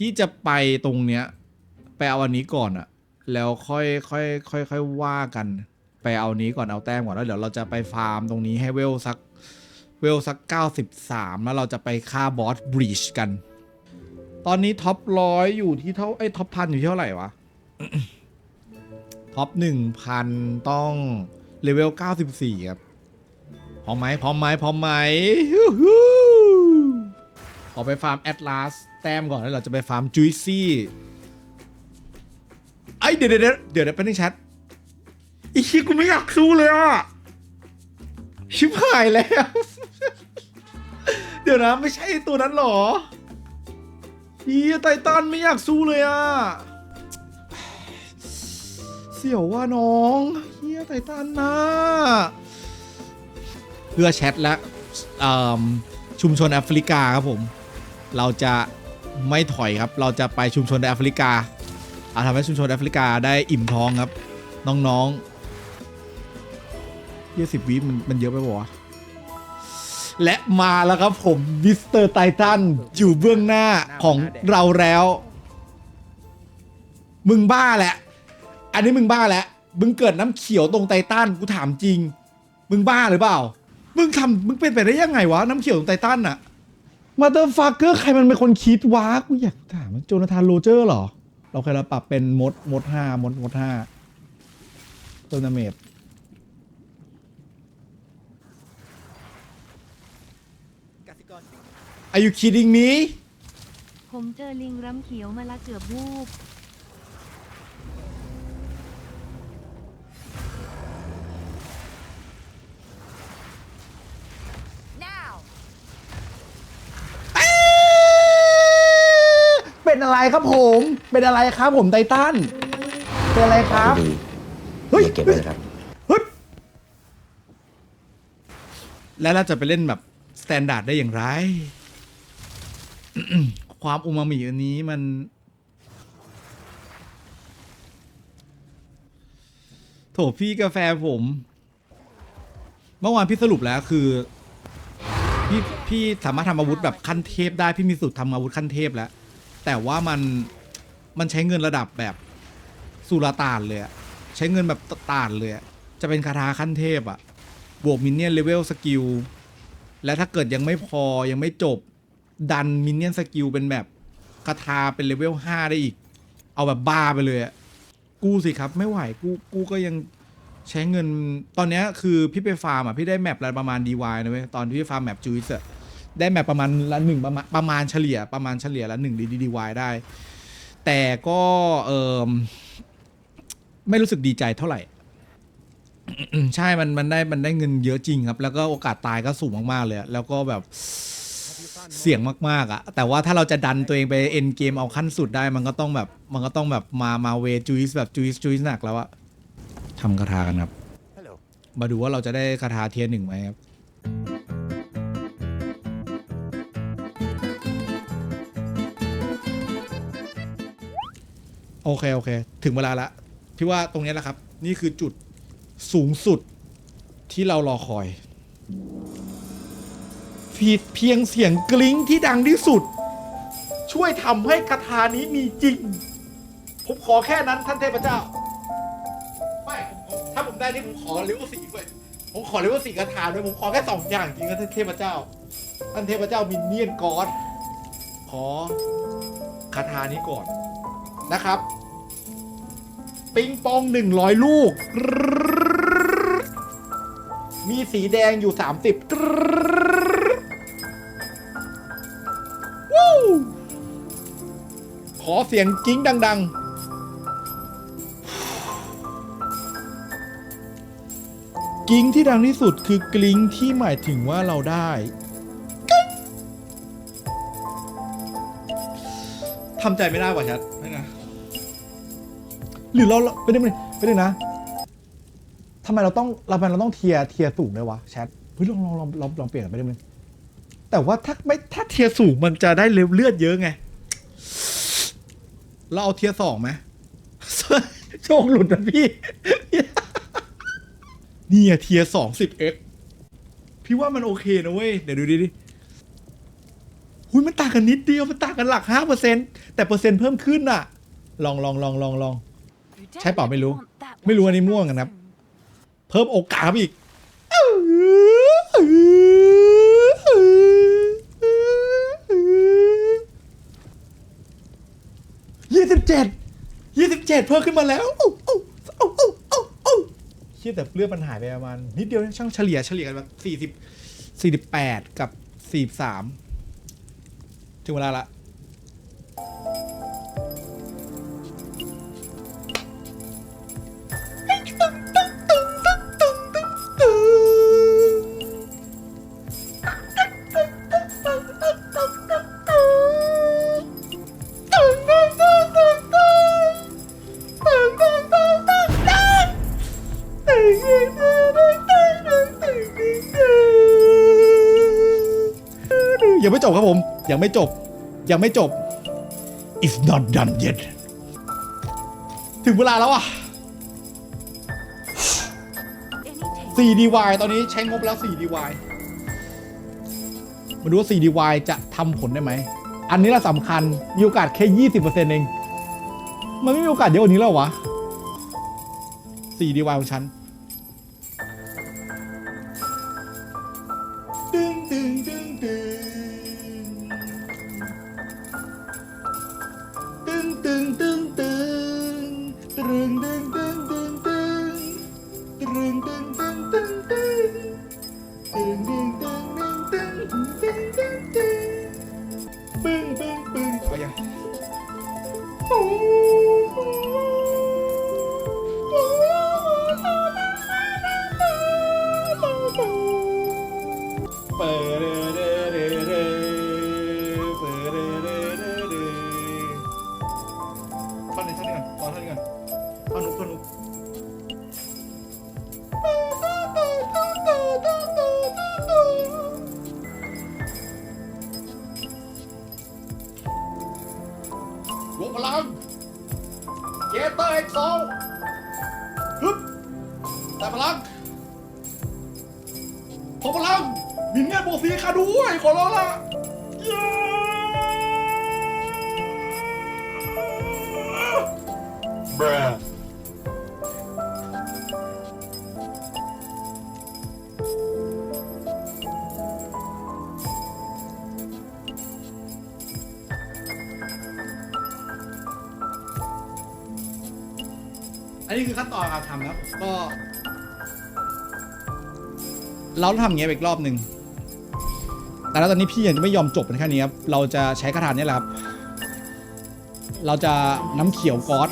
พี่จะไปตรงเนี้ยไปเอาอันนี้ก่อนอะแล้วค่อยค่อยค่อยค่อยว่ากัน ไปเอานี้ก่อนเอาแต้มก่อนแล้วเดี๋ยวเราจะไปฟาร์มตรงนี้ให้เวลสักเวลสัก 93 แล้วเราจะไปฆ่าบอสบรีชกัน ตอนนี้ท็อปร้อยอยู่ที่เท่าไอ้ท็อปพันอยู่ที่เท่าไหร่วะท็อปหนึ่งพันต้องเลเวล 94 ครับ พร้อมไหมพร้อมไหมพร้อมไหมฮู้ อไปฟาร์มแอตลาสแต้มก่อนแล้วเราจะไปฟาร์มจุยซี่ไอเดี๋ยวเดี๋ยวเดี๋ยวเดี๋ยวเดี๋ยวแป๊บนึงแชทอีคิกูไม่อยากสู้เลยอะชิบหายแล้ว เดี๋ยวนะไม่ใช่ตัวนั้นหรอเฮียไททันไม่อยากสู้เลยอะเสี่ยวว่าน้องเฮียไททันนะเพื่อแชทและเอิ่มชุมชนแอฟริกาครับผม เราจะไม่ถอยครับ เราจะไปชุมชนแอฟริกาอาทำให้ชุมชนแอฟริกาได้อิ่มท้องครับ น้องๆยี่สิบวิมันมันเยอะไปปะวะและมาแล้วครับผมมิสเตอร์ไททันอยู่เบื้องหน้าของเราแล้ว มึงบ้าแหละ อันนี้มึงบ้าแหละ มึงเกิดน้ำเขียวตรงไททันกูถามจริง มึงบ้าหรือเปล่า มึงทำมึงเป็นไปได้ยังไงวะน้ำเขียวตรงไททันอะ มาเตอร์ฟักเกอร์ใครมันเป็นคนคิดวะกูอยากถามว่าโจนาธานโรเจอร์เหรอ เราเคยเราปรับเป็นมดมดห้ามดมดห้าเพิ่มดาเมจ Are you kidding me ผมเจอลิงรำเขียวมาละเกือบวูบ อะไรครับผม เป็นอะไรครับผมไททันเป็นอะไรครับดีเฮ้ยอย่าเก็บไว้นะครับฮึดแล้วเราจะไปเล่นแบบสแตนดาร์ดได้อย่างไร ความอูมามิอันนี้มัน โถพี่กาแฟผม เมื่อวานพี่สรุปแล้วคือ พี่พี่สามารถทำอาวุธแบบขั้นเทพได้ พี่มีสูตรทำอาวุธขั้นเทพแล้ว แต่ว่ามันมันใช้เงินระดับแบบสุรตานเลยอะใช้เงินแบบตานเลยอะจะเป็นคาถาขั้นเทพอะบวกมินเนี่ยนเลเวลสกิลและถ้าเกิดยังไม่พอยังไม่จบดันมินเนี่ยนสกิลเป็นแบบคาถาเป็นเลเวลห้าได้อีก เอาแบบบ้าไปเลยอะกูสิครับไม่ไหวกูกูก็ยังใช้เงินตอนนี้คือพี่ไปฟาร์มอะพี่ได้แมปละประมาณดีวายนะเว้ยตอนที่พี่ฟาร์มแมปจูสอะ ได้แมปประมาณละหนึ่งประมาณประมาณเฉลี่ยประมาณเฉลี่ยละหนึ่งดีดีวายได้ แต่ก็เออไม่รู้สึกดีใจเท่าไหร่ใช่ มัน มันได้ มันได้เงินเยอะจริงครับ แล้วก็โอกาสตายก็สูงมาก ๆ เลยอะแล้วก็แบบเสี่ยงมาก ๆอะแต่ว่าถ้าเราจะดันตัวเองไปเอ็นเกมเอาขั้นสุดได้ มันก็ต้องแบบ มันก็ต้องแบบมามาเวจูสแบบจูสจูสหนักแล้วอะทำคาถากันครับ มาดูว่าเราจะได้คาถาเทียร์หนึ่งไหมครับ โอเคโอเค ถึงเวลาละพี่ว่าตรงนี้แหละครับ นี่คือจุดสูงสุดที่เรารอคอย ผิดเพียงเสียงกลิ้งที่ดังที่สุด ช่วยทำให้คาถานี้มีจริง ผมขอแค่นั้นท่านเทพเจ้า ไม่ผมถ้าผมได้นี่ผมขอเลเวลสี่ด้วยผมขอเลเวลสี่คาถาด้วยผมขอแค่สองอย่างจริงนะท่านเทพเจ้า ท่านเทพเจ้ามินเนี่ยนกอดขอคาถานี้ก่อนนะครับ ปิงปองหนึ่งร้อยลูก มีสีแดงอยู่สามสิบวู้ขอเสียงกิ้งดัง ๆกิ้งที่ดังที่สุดคือกลิ้งที่หมายถึงว่าเราได้ทำใจไม่ได้ว่ะชัด หรือเราไปดึงไปดินะทำไมเราต้องเราทำไมเราต้องเทียเทียสูงเลยวะแชทเฮ้ยลองลองลองลองลองเปลี่ยนไปดิไหมแต่ว่าถ้าไม่ถ้าเทียสูงมันจะได้เลือดเยอะไง เราเอาเทียสองไหมโชคหลุดนะพี่นี่อเทียสองสิบเอ็กพี่ว่ามันโอเคนะเว้ย เดี๋ยวดูดิดิหุยมันต่างกันนิดเดียว มันต่างกันหลักห้าเปอร์เซ็นแต่เปอร์เซ็นต์เพิ่มขึ้นอะลองลองลองลองลอง ใช่เปล่าไม่รู้ ไม่รู้อันนี้ม่วงกันครับ เพิ่มโอกาสอีก ยี่สิบเจ็ด ยี่สิบเจ็ดเพิ่มขึ้นมาแล้วโอ้โอ้โอ้โอ้โอ้โอ้เชี่ยแต่เลือดมันหายไปประมาณนิดเดียวช่างเฉลี่ยเฉลี่ยกันแบบสี่สิบสี่สิบแปดกับสี่สามถึงเวลาละ ยังไม่จบครับผม ยังไม่จบ ยังไม่จบ it's not done yet ถึงเวลาแล้วอะ 4DY ตอนนี้ใช้งบแล้ว 4DY มาดูว่า 4DY จะทำผลได้ไหม อันนี้ละสำคัญ มีโอกาสแค่ 20%เอง มันไม่มีโอกาสเยอะกว่านี้แล้ววะ 4DY ของฉัน dun, dun, dun. เกอร์เอ็กโซฮึบแต่พลังขอพลังมินเนี่ยนบวกสีขาด้วยขอร้องละเย้อัน นี้คือขั้นตอนการทำแล้วก็ เราต้องทำอย่างเงี้ยไปอีกรอบหนึ่ง แต่แล้วตอนนี้พี่ยังไม่ยอมจบเป็นแค่นี้ครับ เราจะใช้กระถานนี่แหละครับ เราจะน้ำเขียวก๊อต